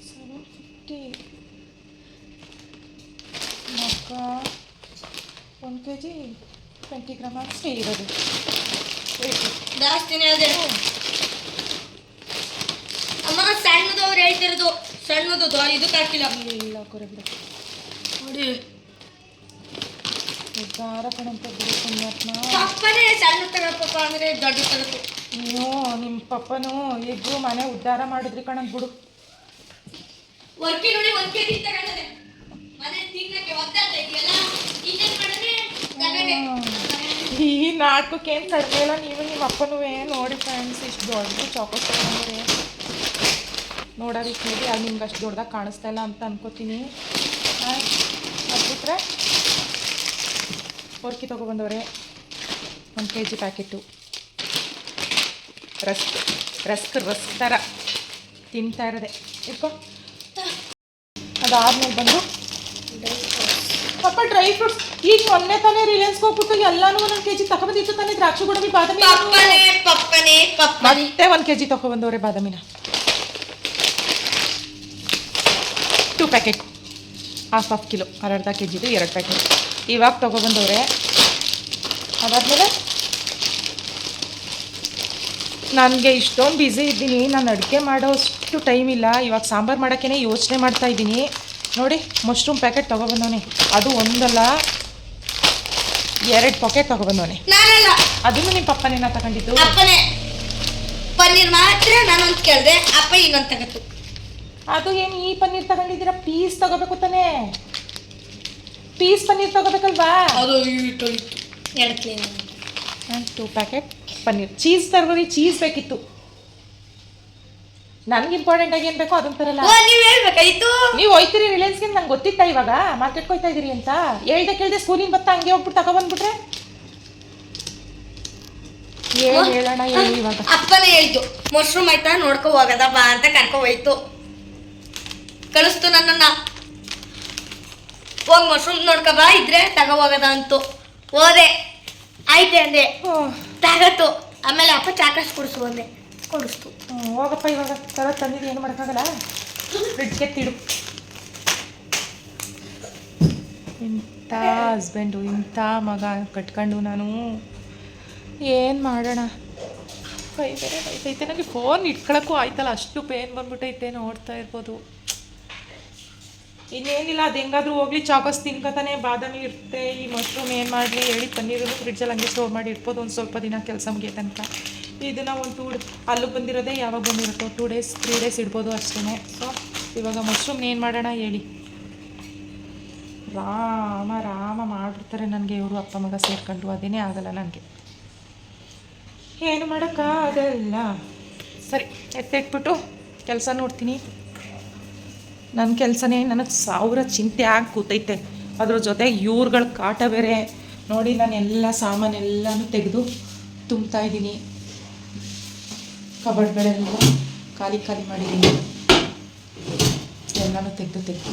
ಸೆವೆನ್ ಫಿಫ್ಟಿ ಮಕ್ಕ ಒಂದು ಕೆ ಜಿ ಟ್ವೆಂಟಿ ಗ್ರಾಮ್ ಅಷ್ಟೇ ಇರೋದು. ಜಾಸ್ತಿನೇ ಅದೇ ಹೇಳ್ತಿರೋದು ಸಣ್ಣದು ಇದು ಹಾಕಿಲ್ಲ ಇಲ್ಲ ಕೊರೆ ಬಿಡು. ನೋಡಿ. ಉದ್ದಾರ ಕಣಂತ ಬಿಡು ಪುಣ್ಯಾತ್ಮ. ಪಪ್ಪನೇ ಸಣ್ಣ ಅಂದ್ರೆ ದೊಡ್ಡ ತಗತ್ತು ನೀವು ನಿಮ್ಮ ಪಪ್ಪನು ಮನೆ ಉದ್ಧಾರ ಮಾಡಿದ್ರಿ ಕಣಂತ ಬಿಡು. ವರ್ಕಿ ನೋಡಿ ಒಂದ್ ಕೆಜಿ ತಗೊಂಡದೆ ಮನೆ ತಿನ್ನಕ್ಕೆ ಒದ್ದಾಡ್ತಾ ಇದೆಯಲ್ಲ? ಇನ್ನೇನ್ ಮಾಡಿದ್ರೆ ತಗೊಂಡೆ ಈ ನಾಟಕಕ್ಕೆ ಏನು ಕಡಿಮೆ ಇಲ್ಲ ನೀವು ನಿಮ್ಮ ಅಪ್ಪನೂ ನೋಡಿ ಫ್ರೆಂಡ್ಸ್ ಇಷ್ಟು ದೊಡ್ಡ ಚಾಕೋಸ್ ತಗೊಂಡ್ರೆ. ನೋಡೋದಕ್ಕೆ ನೋಡಿ ಅದು ನಿಮ್ಗೆ ಅಷ್ಟು ದೊಡ್ಡದಾಗ ಕಾಣಿಸ್ತಾ ಇಲ್ಲ ಅಂತ ಅನ್ಕೋತೀನಿ. ಅದು ಬಿಟ್ರೆ ಹೊರ್ಕಿ ತೊಗೊಬಂದವ್ರೆ ಒಂದು K G packet. Rusk rusk rusk ಥರ ತಿಂತಾ ಇರೋದೆ. ಇಪ್ಪ ಅದಾದ್ಮೇಲೆ ಬಂದು ಪಪ್ಪ ಡ್ರೈ ಫ್ರೂಟ್ಸ್. ಈಗ ಮೊನ್ನೆ ತಾನೇ ರಿಲಯನ್ಸ್ ಹೋಗ್ಬಿಟ್ಟು ಎಲ್ಲಾನು ಒಂದೊಂದು ಕೆ ಜಿ ತಗೊಬಂದಿತ್ತು ತಾನೇ ದ್ರಾಕ್ಷಿ ಕೂಡ ಬಾದಾಮಿ ಮತ್ತೆ ಒಂದು ಕೆ ಜಿ ತಗೊಬಂದವ್ರೆ ಬಾದಾಮಿನ. Two packet. Half half kilo ಅರ್ಧ ಕೆ ಜಿದು ಎರಡು ಪ್ಯಾಕೆಟ್. ಇವಾಗ ತೊಗೊಬಂದವ್ರೆ. ಅದಾದಮೇಲೆ ನನಗೆ ಇಷ್ಟೊಂದು ಬ್ಯುಸಿ ಇದ್ದೀನಿ. ನಾನು ಅಡುಗೆ ಮಾಡೋಷ್ಟು ಟೈಮ್ ಇಲ್ಲ. ಇವಾಗ ಸಾಂಬಾರು ಮಾಡೋಕ್ಕೇ ಯೋಚನೆ ಮಾಡ್ತಾ ಇದ್ದೀನಿ. ನೋಡಿ ಮಶ್ರೂಮ್ ಪ್ಯಾಕೆಟ್ ತೊಗೊಬಂದವನೆ. ಅದು ಒಂದಲ್ಲ ಎರಡು ಪಾಕೆಟ್ ತೊಗೊಬಂದವನೆ. ಅದನ್ನು ನಿಮ್ಮ ಪಪ್ಪನೇನ ತಗೊಂಡಿದ್ದು? ಪನ್ನೀರ್ ಮಾತ್ರ ನಾನೊಂದು ಕೇಳಿದೆ. ಅಪ್ಪ ಇನ್ನೊಂದು ತಗತ್ತು. ಅದು ಏನು ಈ ಪನ್ನೀರ್ ತಗೊಂಡಿದ್ದೀರಾ? ಪೀಸ್ ತಗೋಬೇಕು ತಾನೇ. ಪೀಸ್ ಪನ್ನೀರ್ ತಗೋಬೇಕಲ್ವಾ? ಅದು ಎರಡು ಟೂ ಪ್ಯಾಕೆಟ್ ಪನ್ನೀರ್. ಚೀಸ್ ತರ್ಬೋದು ಚೀಸ್ ಬೇಕಿತ್ತು. ನನ್ಗೆ ಇಂಪಾರ್ಟೆಂಟ್ ಆಗಿ ಏನು ಬೇಕೋ ಅದನ್ನ ತರಲ್ಲ. ನೀವ್ ನೀವು ಹೇಳ್ಬೇಕಾಯ್ತು? ನೀವು ಹೋಯ್ತೀರಿ ರಿಲಯನ್ಸ್ಗೆ ನಂಗೆ ಗೊತ್ತಿತ್ತಾ ಇವಾಗ? ಮಾರ್ಕೆಟ್ಗೆ ಹೋಯ್ತಾ ಇದ್ದೀರಿ ಅಂತ? ಹೇಳ್ದೆ ಕೇಳ್ದೆ ಸ್ಕೂಲಿನ ಬತ್ತ ಹಂಗೆ ಹೋಗ್ಬಿಟ್ಟು ತಗೊಬಂದ್ಬಿಟ್ರೆ? ಏನ್ ಹೇಳೋಣ ಹೇಳಿ ಇವಾಗ. ಅಪ್ಪನೇ ಹೇಳ್ತು ಮಶ್ರೂಮ್ ಆಯ್ತಾ? ನೋಡ್ಕೊ ಹೋಗದ ಬಾ ಅಂತ ಕರ್ಕೊ ಹೋಯ್ತು. ಕಳಿಸ್ತು ನನ್ನನ್ನು. ಹೋಗಿ ಮಶ್ರೂಮ್ ನೋಡ್ಕೊ ಬಾ ಇದ್ರೆ ತಗೋ ಹೋಗದ ಅಂತು. ಹೋದೆ. ಆಯ್ತೆ ಅಂದೆ. ತಗತ್ತು. ಆಮೇಲೆ ಅಪ್ಪ ಚಾಕಸ್ ಕುಡಿಸು ಅಂದೆ. ಕುಡಿಸ್ತು. ಹೋಗಪ್ಪ ಇವಾಗ. ತರ ತಂದಿದ್ದು ಏನು ಮಾಡೋಕ್ಕಾಗಲ್ಲ? ಫ್ರಿಡ್ಜ್ಗೆ ತಿಡು ಇಂಥ ಹಸ್ಬೆಂಡು ಇಂಥ ಮಗ ಕಟ್ಕೊಂಡು ನಾನು ಏನು ಮಾಡೋಣ? ಕೈ ಬೇರೆ ಬೈತೈತೆ ನನಗೆ ಫೋನ್ ಇಟ್ಕೊಳಕ್ಕೂ ಆಯ್ತಲ್ಲ. ಅಷ್ಟು ಪೇನ್ ಬಂದ್ಬಿಟ್ಟೈತೆ ನೋಡ್ತಾ ಇರ್ಬೋದು. ಇನ್ನೇನಿಲ್ಲ, ಅದು ಹೆಂಗಾದ್ರೂ ಹೋಗ್ಲಿ ಚಾಕೋಸ್ ತಿನ್ಕೊತಾನೆ, ಬಾದಾಮಿ ಇರುತ್ತೆ, ಈ ಮಶ್ರೂಮ್ ಏನು ಮಾಡಲಿ ಹೇಳಿ ಪನ್ನೀರನ್ನು ಫ್ರಿಡ್ಜಲ್ಲಿ ಹಂಗೆ ಸ್ಟೋರ್ ಮಾಡಿ ಇಡ್ಬೋದು, ಒಂದು ಸ್ವಲ್ಪ ದಿನ ಕೆಲಸ ಮುಗಿಯೋ ತನಕ. ಇದನ್ನು ಒಂದು ಟೂ ಅಲ್ಲಿಗೆ ಬಂದಿರೋದೇ ಯಾವಾಗ ಬಂದಿರುತ್ತೋ ಟೂ ಡೇಸ್ ತ್ರೀ ಡೇಸ್ ಇಡ್ಬೋದು ಅಷ್ಟೇ ಸೊ ಇವಾಗ ಮಶ್ರೂಮ್ ಏನು ಮಾಡೋಣ ಹೇಳಿ. ರಾಮ ರಾಮ ಮಾಡಿಬಿಡ್ತಾರೆ ನನಗೆ ಇವರು ಅಪ್ಪ ಮಗ ಸೇರ್ಕೊಂಡು, ಅದೇನೇ ಆಗಲ್ಲ ನನಗೆ. ಏನು ಮಾಡೋಕ್ಕಾಗಲ್ಲ. ಸರಿ ಎತ್ತಿಟ್ಬಿಟ್ಟು ಕೆಲಸ ನೋಡ್ತೀನಿ. ನನ್ನ ಕೆಲಸನೇ ನನಗೆ ಸಾವಿರ ಚಿಂತೆ ಆಗಿ ಕೂತೈತೆ ಅದ್ರ ಜೊತೆ ಇವ್ರುಗಳ ಕಾಟ ಬೇರೆ. ನೋಡಿ ನಾನು ಎಲ್ಲ ಸಾಮಾನೆಲ್ಲನೂ ತೆಗೆದು ತುಂಬ್ತಾ ಇದ್ದೀನಿ. ಕಬಡ್ಗಳೆಲ್ಲ ಖಾಲಿ ಖಾಲಿ ಮಾಡಿದ್ದೀನಿ. ಎಲ್ಲನೂ ತೆಗೆದು ತೆಗೆದು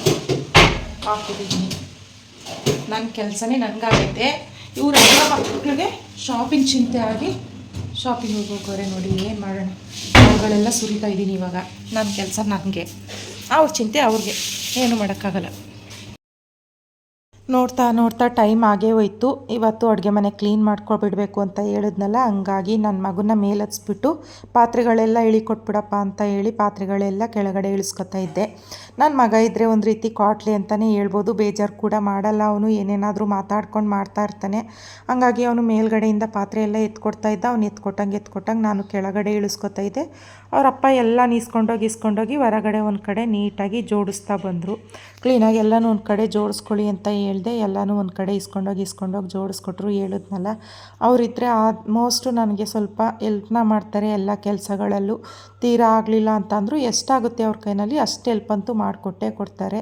ಹಾಕಿದ್ದೀನಿ ನನ್ನ ಕೆಲಸನೇ ನನಗಾಗೈತೆ ಇವರೆಲ್ಲ ಮಕ್ಕಳಿಗೆ ಶಾಪಿಂಗ್ ಚಿಂತೆ ಆಗಿ ಶಾಪಿಂಗ್ ಹೋಗೋಕೋರೆ ನೋಡಿ ಏನು ಮಾಡೋಣ. ಅವುಗಳೆಲ್ಲ ಸುರಿತಾ ಇದ್ದೀನಿ ಇವಾಗ. ನನ್ನ ಕೆಲಸ ನನಗೆ. ಅವ್ರ ಚಿಂತೆ ಅವ್ರಿಗೆ. ಏನು ಮಾಡೋಕ್ಕಾಗಲ್ಲ. ನೋಡ್ತಾ ನೋಡ್ತಾ ಟೈಮ್ ಆಗೇ ಹೋಯ್ತು. ಇವತ್ತು ಅಡುಗೆ ಮನೆ ಕ್ಲೀನ್ ಮಾಡ್ಕೊಬಿಡ್ಬೇಕು ಅಂತ ಹೇಳಿದ್ನಲ್ಲ, ಹಂಗಾಗಿ ನನ್ನ ಮಗನ ಮೇಲೆ ಹಚ್ಬಿಟ್ಟು ಪಾತ್ರೆಗಳೆಲ್ಲ ಇಳಿಕೊಟ್ಬಿಡಪ್ಪ ಅಂತ ಹೇಳಿ ಪಾತ್ರೆಗಳೆಲ್ಲ ಕೆಳಗಡೆ ಇಳಿಸ್ಕೊತಾ ಇದ್ದೆ. ನನ್ನ ಮಗ ಇದ್ದರೆ ಒಂದು ರೀತಿ ಕಾಟ್ಲಿ ಅಂತಲೇ ಹೇಳ್ಬೋದು. ಬೇಜಾರು ಕೂಡ ಮಾಡಲ್ಲ ಅವನು, ಏನೇನಾದರೂ ಮಾತಾಡ್ಕೊಂಡು ಮಾಡ್ತಾ ಇರ್ತಾನೆ. ಹಾಗಾಗಿ ಅವನು ಮೇಲ್ಗಡೆಯಿಂದ ಪಾತ್ರೆ ಎಲ್ಲ ಎತ್ಕೊಡ್ತಾ ಇದ್ದ. ಅವ್ನು ಎತ್ಕೊಟ್ಟಂಗೆ ಎತ್ಕೊಟ್ಟಂಗೆ ನಾನು ಕೆಳಗಡೆ ಇಳಿಸ್ಕೊತಾ ಇದ್ದೆ. ಅವರಪ್ಪ ಎಲ್ಲ ನೀಸ್ಕೊಂಡೋಗಿ ಇಸ್ಕೊಂಡೋಗಿ ಹೊರಗಡೆ ಒಂದು ಕಡೆ ನೀಟಾಗಿ ಜೋಡಿಸ್ತಾ ಬಂದರು. ಕ್ಲೀನಾಗಿ ಎಲ್ಲನೂ ಒಂದು ಕಡೆ ಜೋಡಿಸ್ಕೊಳ್ಳಿ ಅಂತ ಹೇಳಿದೆ. ಎಲ್ಲನೂ ಒಂದು ಕಡೆ ಇಸ್ಕೊಂಡೋಗಿ ಇಸ್ಕೊಂಡೋಗಿ ಜೋಡಿಸ್ಕೊಟ್ರು, ಹೇಳಿದ್ನಲ್ಲ. ಅವರಿದ್ದರೆ ಆಲ್ಮೋಸ್ಟು ನನಗೆ ಸ್ವಲ್ಪ ಎಲ್ಪ್ನ ಮಾಡ್ತಾರೆ ಎಲ್ಲ ಕೆಲಸಗಳಲ್ಲೂ. ತೀರಾ ಆಗಲಿಲ್ಲ ಅಂತಂದರೂ ಎಷ್ಟಾಗುತ್ತೆ ಅವ್ರ ಕೈನಲ್ಲಿ ಅಷ್ಟು ಹೆಲ್ಪ್ ಅಂತೂ ಮಾಡಿಕೊಟ್ಟೇ ಕೊಡ್ತಾರೆ.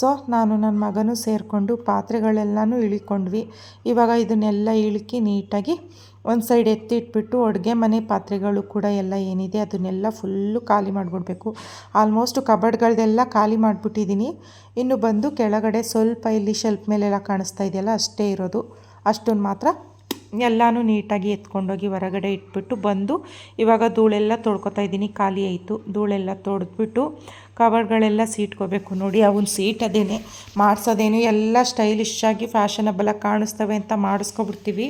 ಸೊ, ನಾನು ನನ್ನ ಮಗನೂ ಸೇರಿಕೊಂಡು ಪಾತ್ರೆಗಳೆಲ್ಲನೂ ಇಳಿಕೊಂಡ್ವಿ. ಇವಾಗ ಇದನ್ನೆಲ್ಲ ಇಳುಕಿ ನೀಟಾಗಿ ಒಂದು ಸೈಡ್ ಎತ್ತಿಟ್ಬಿಟ್ಟು ಅಡುಗೆ ಮನೆ ಪಾತ್ರೆಗಳು ಕೂಡ ಎಲ್ಲ ಏನಿದೆ ಅದನ್ನೆಲ್ಲ ಫುಲ್ಲು ಖಾಲಿ ಮಾಡಿಬಿಡ್ಬೇಕು. ಆಲ್ಮೋಸ್ಟ್ ಕಬಡ್ಗಳದೆಲ್ಲ ಖಾಲಿ ಮಾಡಿಬಿಟ್ಟಿದ್ದೀನಿ ಇನ್ನು ಬಂದು ಕೆಳಗಡೆ ಸ್ವಲ್ಪ ಇಲ್ಲಿ ಶೆಲ್ಫ್ ಮೇಲೆಲ್ಲ ಕಾಣಿಸ್ತಾ ಇದೆಯಲ್ಲ, ಅಷ್ಟೇ ಇರೋದು. ಅಷ್ಟೊಂದು ಮಾತ್ರ ಎಲ್ಲನೂ ನೀಟಾಗಿ ಎತ್ಕೊಂಡೋಗಿ ಹೊರಗಡೆ ಇಟ್ಬಿಟ್ಟು ಬಂದು ಇವಾಗ ಧೂಳೆಲ್ಲ ತೊಳ್ಕೊತಾ ಇದ್ದೀನಿ, ಖಾಲಿ ಆಯಿತು. ಧೂಳೆಲ್ಲ ತೊಳೆದ್ಬಿಟ್ಟು ಕವರ್ಗಳೆಲ್ಲ ಸೀಟ್ಕೋಬೇಕು ನೋಡಿ ಅವನ್ನ ಸೀಟ್ ಅದೇನೆ, ಮಾಡಿಸೋದೇನು ಎಲ್ಲ ಸ್ಟೈಲಿಶಾಗಿ ಫ್ಯಾಷನಬಲಾಗಿ ಕಾಣಿಸ್ತವೆ ಅಂತ ಮಾಡಿಸ್ಕೊಬಿಡ್ತೀವಿ.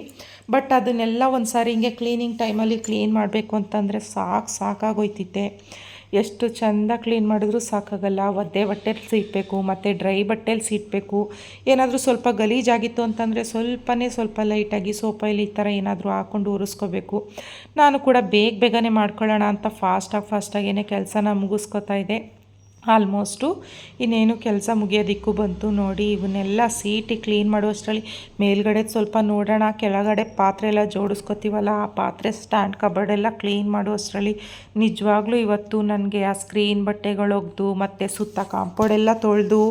ಬಟ್ ಅದನ್ನೆಲ್ಲ ಒಂದು ಸಾರಿ ಹಿಂಗೆ ಕ್ಲೀನಿಂಗ್ ಟೈಮಲ್ಲಿ ಕ್ಲೀನ್ ಮಾಡಬೇಕು ಅಂತಂದರೆ ಸಾಕು ಸಾಕಾಗೋಯ್ತಿತ್ತೆ. ಎಷ್ಟು ಚೆಂದ ಕ್ಲೀನ್ ಮಾಡಿದ್ರೂ ಸಾಕಾಗಲ್ಲ. ಒದ್ದೆ ಬಟ್ಟೆಲಿ ಸೀಟ್ಬೇಕು ಮತ್ತು ಡ್ರೈ ಬಟ್ಟೆಲಿ ಸೀಟ್ಬೇಕು ಏನಾದರೂ ಸ್ವಲ್ಪ ಗಲೀಜಾಗಿತ್ತು ಅಂತಂದರೆ ಸ್ವಲ್ಪನೇ ಸ್ವಲ್ಪ ಲೈಟಾಗಿ ಸೋಪಲ್ಲಿ ಈ ಥರ ಏನಾದರೂ ಹಾಕ್ಕೊಂಡು ಉರಿಸ್ಕೋಬೇಕು. ನಾನು ಕೂಡ ಬೇಗ ಬೇಗನೆ ಮಾಡ್ಕೊಳ್ಳೋಣ ಅಂತ ಫಾಸ್ಟಾಗಿ ಫಾಸ್ಟಾಗೇನೆ ಕೆಲಸನ ಮುಗಿಸ್ಕೊತಾ ಇದ್ದೆ. ಆಲ್ಮೋಸ್ಟು. ಇನ್ನೇನು ಕೆಲಸ ಮುಗಿಯೋದಿಕ್ಕೂ ಬಂತು ನೋಡಿ, ಇವನ್ನೆಲ್ಲ ಸೀಟಿ ಕ್ಲೀನ್ ಮಾಡುವಷ್ಟರಲ್ಲಿ ಮೇಲ್ಗಡೆ ಸ್ವಲ್ಪ ನೋಡೋಣ, ಕೆಳಗಡೆ ಪಾತ್ರೆ ಎಲ್ಲ ಜೋಡಿಸ್ಕೊತೀವಲ್ಲ, ಆ ಪಾತ್ರೆ ಸ್ಟ್ಯಾಂಡ್ ಕಬರ್ಡೆಲ್ಲ ಕ್ಲೀನ್ ಮಾಡುವಷ್ಟರಲ್ಲಿ ನಿಜವಾಗ್ಲೂ ಇವತ್ತು ನನಗೆ ಆ ಸ್ಕ್ರೀನ್ ಬಟ್ಟೆಗಳೊಗ್ದು ಮತ್ತು ಸುತ್ತ ಕಾಂಪೌಂಡೆಲ್ಲ ತೊಳೆದು,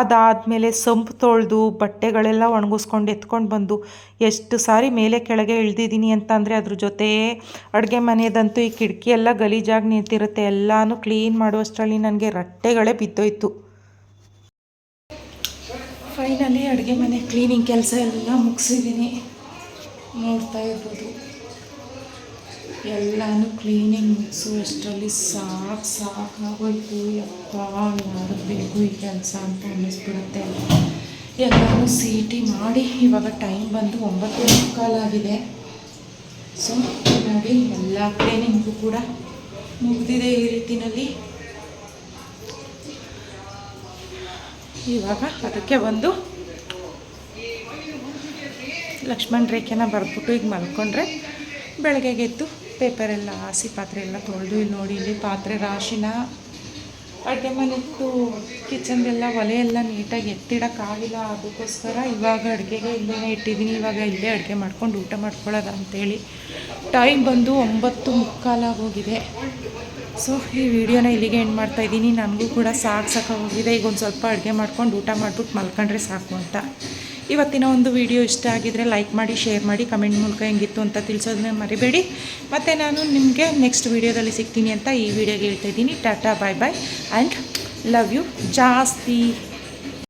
ಅದಾದಮೇಲೆ ಸೊಂಪು ತೊಳೆದು, ಬಟ್ಟೆಗಳೆಲ್ಲ ಒಣಗಿಸ್ಕೊಂಡು ಎತ್ಕೊಂಡು ಬಂದು, ಎಷ್ಟು ಸಾರಿ ಮೇಲೆ ಕೆಳಗೆ ಇಳ್ದಿದ್ದೀನಿ ಅಂತಂದರೆ ಅದ್ರ ಜೊತೆ ಅಡುಗೆ ಮನೆಯದಂತೂ ಈ ಕಿಟಕಿ ಎಲ್ಲ ಗಲೀಜಾಗಿ ನಿಂತಿರುತ್ತೆ, ಎಲ್ಲನೂ ಕ್ಲೀನ್ ಮಾಡುವಷ್ಟರಲ್ಲಿ ನನಗೆ ರಟ್ಟೆಗಳೇ ಬಿದ್ದೋಯ್ತು. ಫೈನಲಿ ಅಡುಗೆ ಮನೆ ಕ್ಲೀನಿಂಗ್ ಕೆಲಸ ಎಲ್ಲ ಮುಗಿಸಿದ್ದೀನಿ. ನೋಡ್ತಾ ಇರ್ಬೋದು. ಎಲ್ಲನೂ ಕ್ಲೀನಿಂಗ್ ಮುಗಿಸು ಅಷ್ಟರಲ್ಲಿ ಸಾಕು ಸಾಕಾಗೋಯ್ತು ಯಪ್ಪ ಮಾಡಬೇಕು ಈ ಕೆಲಸ ಅಂತ ಅನ್ನಿಸ್ಬಿಡುತ್ತೆ. ಎಲ್ಲನೂ ಸೀಟಿ ಮಾಡಿ ಇವಾಗ ಟೈಮ್ ಬಂದು ಒಂಬತ್ತು ಮುಕ್ಕಾಲಾಗಿದೆ ಸೊ ನೋಡಿ ಎಲ್ಲ ಕ್ಲೀನಿಂಗು ಕೂಡ ಮುಗಿದಿದೆ ಈ ರೀತಿನಲ್ಲಿ. ಇವಾಗ ಅದಕ್ಕೆ ಒಂದು ಲಕ್ಷ್ಮಣ ರೇಖೆನ ಬರೆದ್ಬಿಟ್ಟು ಈಗ ಮಲ್ಕೊಂಡ್ರೆ ಬೆಳಗ್ಗೆಗೆ ಎದ್ದು ಪೇಪರೆಲ್ಲ ಹಾಸಿ ಪಾತ್ರೆ ಎಲ್ಲ ತೊಳೆದು ಇಲ್ಲಿ ನೋಡಿ, ಇಲ್ಲಿ ಪಾತ್ರೆ ರಾಶಿನ ಅಡುಗೆ ಮನೆದ್ದು ಕಿಚನ್ದೆಲ್ಲ ಒಲೆ ಎಲ್ಲ ನೀಟಾಗಿ ಎತ್ತಿಡೋಕ್ಕಾಗಿಲ್ಲ ಅದಕ್ಕೋಸ್ಕರ ಇವಾಗ ಅಡುಗೆಗೆ ಇಲ್ಲೇ ಇಟ್ಟಿದ್ದೀನಿ. ಇವಾಗ ಇಲ್ಲೇ ಅಡುಗೆ ಮಾಡ್ಕೊಂಡು ಊಟ ಮಾಡ್ಕೊಳ್ಳೋದ ಅಂತೇಳಿ. ಟೈಮ್ ಬಂದು ಒಂಬತ್ತು ಮುಕ್ಕಾಲಾಗೋಗಿದೆ. ಸೊ ಈ ವಿಡಿಯೋನ ಇಲ್ಲಿಗೆ ಎಂಡ್ ಮಾಡ್ತಾ ಇದ್ದೀನಿ. ನನಗೂ ಕೂಡ ಸಾಕು ಹೋಗಿದೆ. ಈಗ ಒಂದು ಸ್ವಲ್ಪ ಅಡುಗೆ ಮಾಡ್ಕೊಂಡು ಊಟ ಮಾಡಿಬಿಟ್ಟು ಮಲ್ಕೊಂಡ್ರೆ ಸಾಕು ಅಂತ. ಇವತ್ತಿನ ಒಂದು ವಿಡಿಯೋ ಇಷ್ಟ ಆಗಿದರೆ ಲೈಕ್ ಮಾಡಿ ಶೇರ್ ಮಾಡಿ ಕಮೆಂಟ್ ಮೂಲಕ ಹೆಂಗಿತ್ತು ಅಂತ ತಿಳಿಸೋದನ್ನ ಮರಿಬೇಡಿ. ಮತ್ತು ನಾನು ನಿಮಗೆ ನೆಕ್ಸ್ಟ್ ವಿಡಿಯೋದಲ್ಲಿ ಸಿಗ್ತೀನಿ ಅಂತ ಈ ವಿಡಿಯೋಗೆ ಹೇಳ್ತಾ ಇದ್ದೀನಿ. Tata bye bye and love you ಜಾಸ್ತಿ.